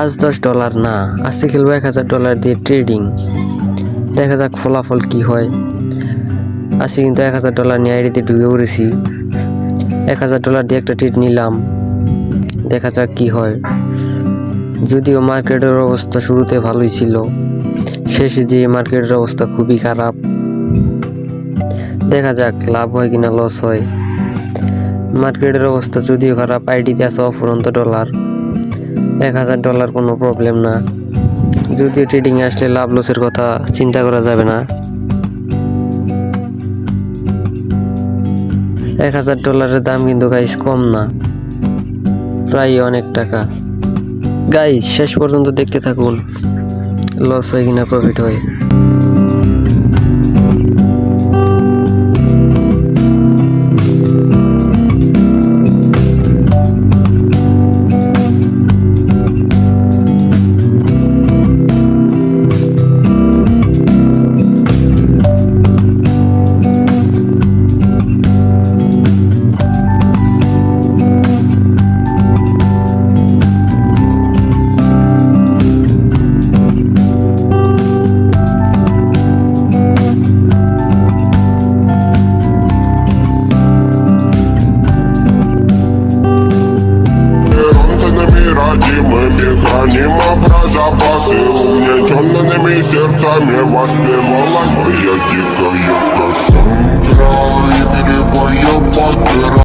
পাঁচ দশ ডলার না, আজকে খেলব এক হাজার ডলার দিয়ে ট্রেডিং দেখা যাক ফলাফল কি হয়। আজকে কিন্তু এক হাজার ডলার নিয়ে আইডিতে ঢুকে পড়েছি। এক হাজার ডলার দিয়ে একটা ট্রেড নিলাম। দেখা যাক কি হয়। যদিও মার্কেটের অবস্থা শুরুতে ভালোই ছিল। শেষে যে মার্কেটের অবস্থা খুবই খারাপ। দেখা যাক লাভ হয় কিনা লস হয়। মার্কেটের অবস্থা যদিও খারাপ, আইডিতে আছে অফুরন্ত ডলার এক হাজার ডলার কোনো প্রবলেম না। যদিও ট্রেডিংয়ে আসলে লাভ লসের কথা চিন্তা করা যাবে না। এক হাজার ডলারের দাম কিন্তু গাইস কম না। প্রায় অনেক টাকা। গাইস শেষ পর্যন্ত দেখতে থাকুন। লস হয় কিনা প্রফিট হয়। про запасы Умниченными сердцами воспевалась Моя дикая Кассандра И перебоя подбирала